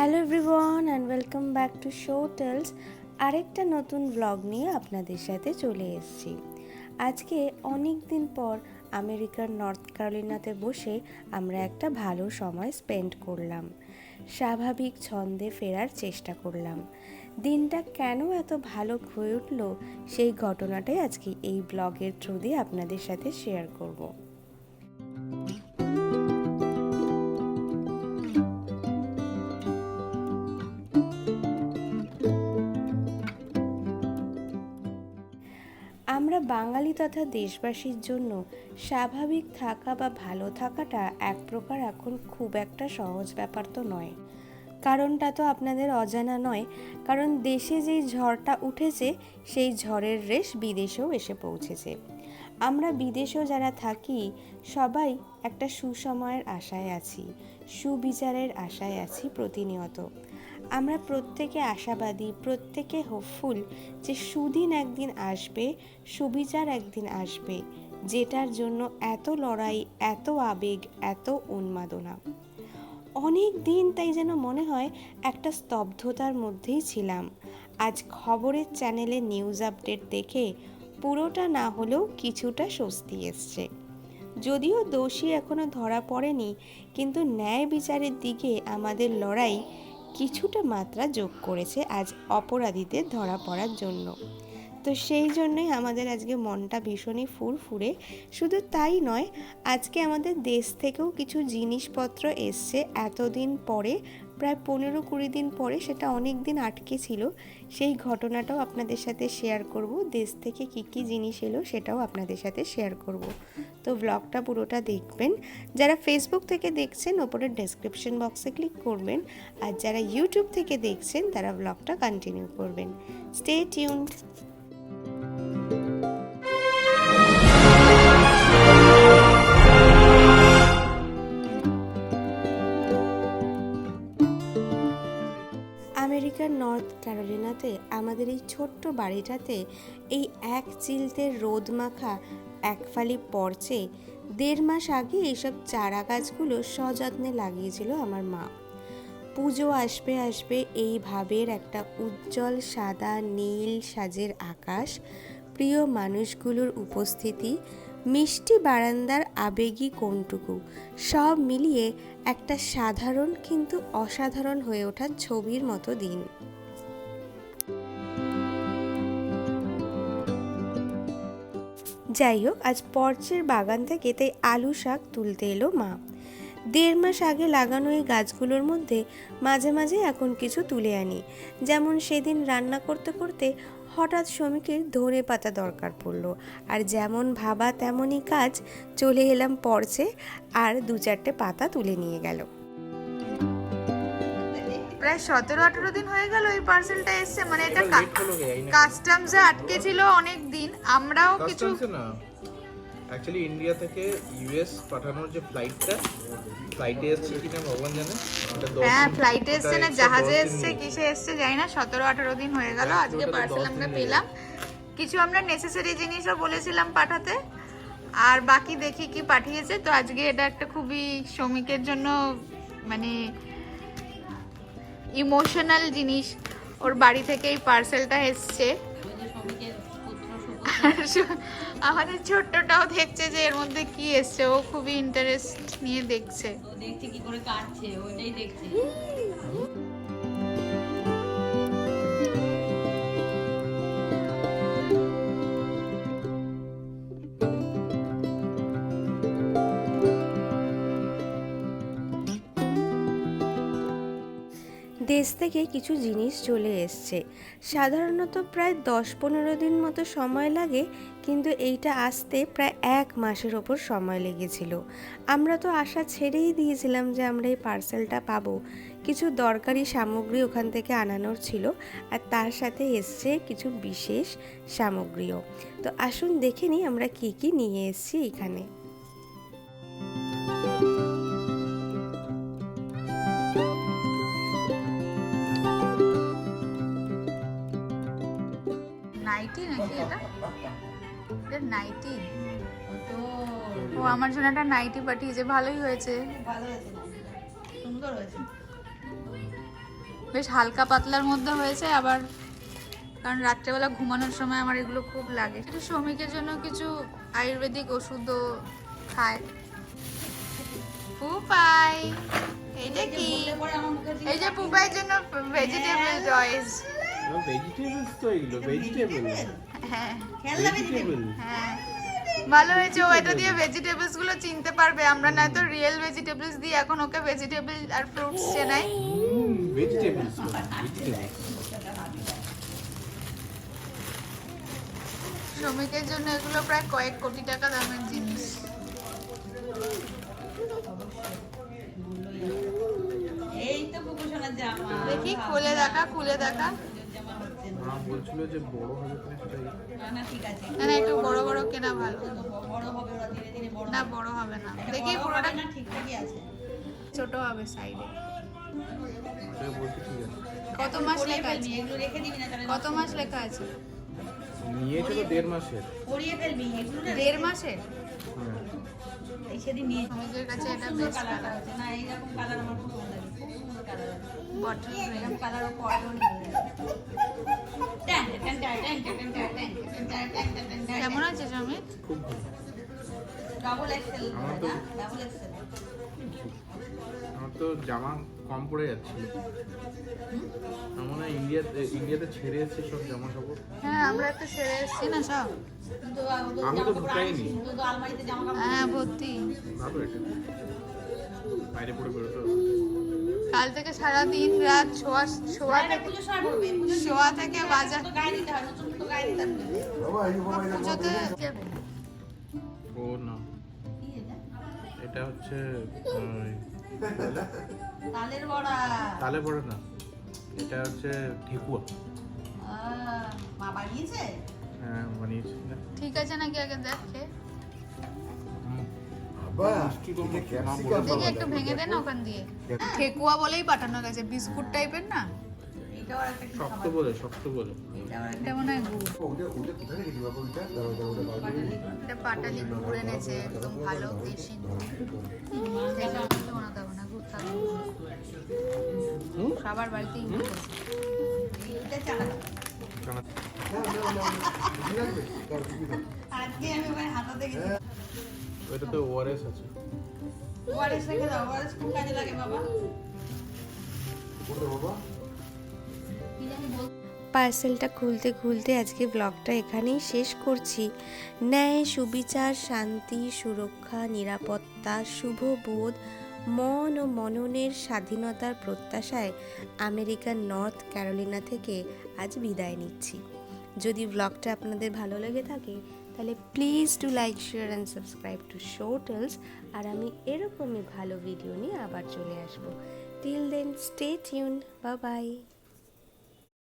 Hello everyone and welcome back to show tales আরেকটা নতুন blog নিয়ে আপনাদের সাথে চলে এসেছি। আজকে অনেক দিন পর আমেরিকার নর্থ ক্যারোলিনাতে বসে আমরা একটা ভালো সময় স্পেন্ড করলাম। স্বাভাবিক ছন্দে ফেরার চেষ্টা করলাম। দিনটা কেন এত ভালো হয়ে উঠল সেই ঘটনাটাই আজকে এই ব্লগের থ্রু দিয়ে আপনাদের সাথে শেয়ার করব। বাঙালি তথা দেশবাসীর জন্য স্বাভাবিক থাকা বা ভালো থাকাটা এক প্রকার এখন খুব একটা সহজ ব্যাপার তো নয়। কারণটা তো আপনাদের অজানা নয়, কারণ দেশে যেই ঝড়টা উঠেছে, সেই ঝড়ের রেশ বিদেশেও এসে পৌঁছেছে। আমরা বিদেশেও যারা থাকি, সবাই একটা সুসময়ের আশায় আছি, সুবিচারের আশায় আছি প্রতিনিয়ত। আমরা প্রত্যেকে আশাবাদী, প্রত্যেকে হোপফুল যে সুদিন একদিন আসবে, সুবিচার একদিন আসবে, যেটার জন্য এত লড়াই, এত আবেগ, এত উন্মাদনা। অনেক দিন তাই যেন মনে হয় একটা স্তব্ধতার মধ্যেই ছিলাম। আজ খবরের চ্যানেলে নিউজ আপডেট দেখে পুরোটা না হলেও কিছুটা স্বস্তি এসছে। যদিও দোষী এখনও ধরা পড়েনি, কিন্তু ন্যায় বিচারের দিকে আমাদের লড়াই কিছুটা মাত্রা যোগ করেছে আজ অপরাধীদের ধরা পড়ার জন্য। তো সেই জন্যই আমাদের আজকে মনটা ভীষণই ফুরফুরে। শুধু তাই নয়, আজকে আমাদের দেশ থেকেও কিছু জিনিসপত্র এসছে এতদিন পরে প্রায় পনেরো কুড়ি দিন পরে সেটা অনেক দিন আটকে ছিল, সেই ঘটনাটাও আপনাদের সাথে শেয়ার করব। দেশ থেকে কি কি জিনিস এলো সেটাও আপনাদের সাথে শেয়ার করব। তো ব্লগটা পুরোটা দেখবেন। যারা ফেসবুক থেকে দেখছেন ওপরের ডেসক্রিপশন বক্সে ক্লিক করবেন। আর যারা ইউটিউব থেকে দেখছেন, তারা ব্লগটা কন্টিনিউ করবেন। স্টে টিউনড ক্যারোলিনাতে আমাদের এই ছোট্ট বাড়িটাতে এই এক চিলতে রোদ মাখা, এক ফালি পর্চে দেড় মাস আগে এইসব চারা গাছগুলো সযত্নে লাগিয়েছিল আমার মা। পুজো আসবে আসবে এই ভাবের একটা উজ্জ্বল সাদা নীল সাজের আকাশ, প্রিয় মানুষগুলোর উপস্থিতি, মিষ্টি বারান্দার আবেগী কোনটুকু সব মিলিয়ে একটা সাধারণ কিন্তু অসাধারণ হয়ে ওঠার ছবির মতো দিন। যাই হোক আজ পর্চের বাগান থেকে তাই আলু শাক তুলতে এলো মা। দেড় মাস আগে লাগানো এই গাছগুলোর মধ্যে মাঝে মাঝে এখন কিছু তুলে আনি। যেমন সেদিন রান্না করতে করতে হঠাৎ শ্রমিকের ধনে পাতা দরকার পড়ল। আর যেমন ভাবা তেমনই কাজ চলে এলাম পর্চে, আর দু চারটে পাতা তুলে নিয়ে গেল। প্রায় সতেরো আঠেরো দিন হয়ে গেল এই পার্সেলটা এসছে। মানে এটা। কাস্টমসে আটকে ছিল অনেক দিন। আমরাও কিছু অ্যাকচুয়ালি ইন্ডিয়া থেকে ইউএস পাঠানোর যে ফ্লাইটটা ফ্লাইটে এসছে কিনা ভগবান জানে। হ্যাঁ ফ্লাইটে এসছে না জাহাজে এসছে কিসে এসছে জানি না সতেরো আঠেরো দিন হয়ে গেল আজকে পার্সেল আমরা পেলাম। কিছু আমরা নেসেসারি জিনিসও বলেছিলাম পাঠাতে। আর বাকি দেখি কি পাঠিয়েছে। তো আজকে এটা একটা খুবই শ্রমিকের জন্য মানে ইমোশনাল জিনিস ওর বাড়ি থেকে এই পার্সেলটা এসছে। আমাদের ছোট্টটাও দেখছে যে এর মধ্যে কি এসছে ও খুবই ইন্টারেস্ট নিয়ে দেখছে। দেখছে কি করে কাটছে ওইটাই দেখছে। দেশ থেকে কিছু জিনিস চলে এসছে। সাধারণত প্রায় দশ পনেরো দিন মতো সময় লাগে, কিন্তু এইটা আসতে প্রায় এক মাসের ওপর সময় লেগেছিল। আমরা তো আশা ছেড়েই দিয়েছিলাম যে আমরা এই পার্সেলটা পাবো। কিছু দরকারি সামগ্রী ওখান থেকে আনানোর ছিল, আর তার সাথে এসছে কিছু বিশেষ সামগ্রীও। তো আসুন দেখে নিই আমরা কী কী নিয়ে এসেছি এখানে। নাইটি নাকি এটা? এটা নাইটি তো ও আমার জন্য একটা নাইটি পাঠিয়েছে ভালোই হয়েছে। ভালো হয়েছে সুন্দর হয়েছে। বেশ হালকা পাতলার মধ্যে হয়েছে আবার কারণ রাত্রেবেলা ঘুমানোর সময় আমার এগুলো খুব লাগে। একটু শ্রমিকের জন্য কিছু আয়ুর্বেদিক ওষুধও খায়। পুপাই এইটা কি? এই যে পুপাইয়ের জন্য ভেজিটেবল চয়েস ভেজিটেবলস তো এগুলো ভেজিটেবল হ্যাঁ ভেজিটেবল হ্যাঁ। ভালো হয়েছে ও এটা দিয়ে ভেজিটেবলসগুলো চিনতে পারবে। আমরা নয়তো রিয়েল ভেজিটেবলস দিয়ে এখন ওকে ভেজিটেবল আর ফ্রুটস চেনাই। ভেজিটেবলস শ্রমিকের জন্য এগুলো প্রায় কয়েক কোটি টাকা দামের জিনিস। এই তো দেখি খুলে দেখা খুলে দেখা। না। মা বলছিল যে বড় হবে কিনা সেটাই না না ঠিক আছে। না না একটু বড় বড় কেনা ভালো। বড় হবে ওরা ধীরে ধীরে বড় না বড় হবে না। দেখি পুরোটা না ঠিকঠাকই আছে। ছোট হবে সাইডে। আছে। কত মাস লেখা আছে? এগুলো রেখে দিবি না তাহলে কত মাস লেখা আছে? নিয়েছে তো দেড় মাসের। পরিয়ে ফেলবি এগুলো না দেড় মাসের? হ্যাঁ। এই সেদিন নিয়ে শ্রমিকের কাছে এটা বেস্ট কালারটা হচ্ছে না এইরকম কালার আমার খুব বটল কেমন আছে সমিত ডাবল আমার তো জামা কম পড়ে যাচ্ছে। আমরা ইন্ডিয়াতে ইন্ডিয়াতে ছেড়ে এসেছি সব জামা কাপড়। হ্যাঁ আমরা তো ছেড়ে এসেছি না সব? আমি তো ঢুকাইনি হ্যাঁ ভর্তি। ভালো এটা। বাইরে পড়ে বেরোতে কাল থেকে সারা দিন রাত শোয়া শোয়া থেকে শোয়া থেকে বাজার পুজোতে এটা হচ্ছে তালের বড়া। না। এটা হচ্ছে ঠেকুয়া হ্যাঁ, বানিয়েছে? ঠিক আছে নাকি আগে দেখে একটু ভেঙে দেন ওখান দিয়ে ঠেকুয়া বলেই পাঠানো গেছে বিস্কুট টাইপের না শক্ত এটা মনে হয় এনেছে একদম ভালো দেশি সবার বাড়িতে আজকে আমি হাতাতে গেছি ওইটাতে ওআরএস আছে। ওয়ারেস রেখে দাও ওয়ারেস খুব কাজে লাগে বাবা? কোথায় বাবা? কি জানি বল। পার্সেলটা খুলতে খুলতে আজকে ব্লগটা এখানেই শেষ করছি। ন্যায় সুবিচার শান্তি সুরক্ষা নিরাপত্তা শুভ বোধ মন ও মননের স্বাধীনতার প্রত্যাশায় আমেরিকার নর্থ ক্যারোলিনা থেকে আজ বিদায় নিচ্ছি। যদি ব্লগটা আপনাদের ভালো লেগে থাকে, তাহলে please to like share and subscribe to show tales আর আমি এরকমই ভালো ভিডিও নিয়ে আবার চলে আসব। টিল দেন স্টে টিউন বা বাই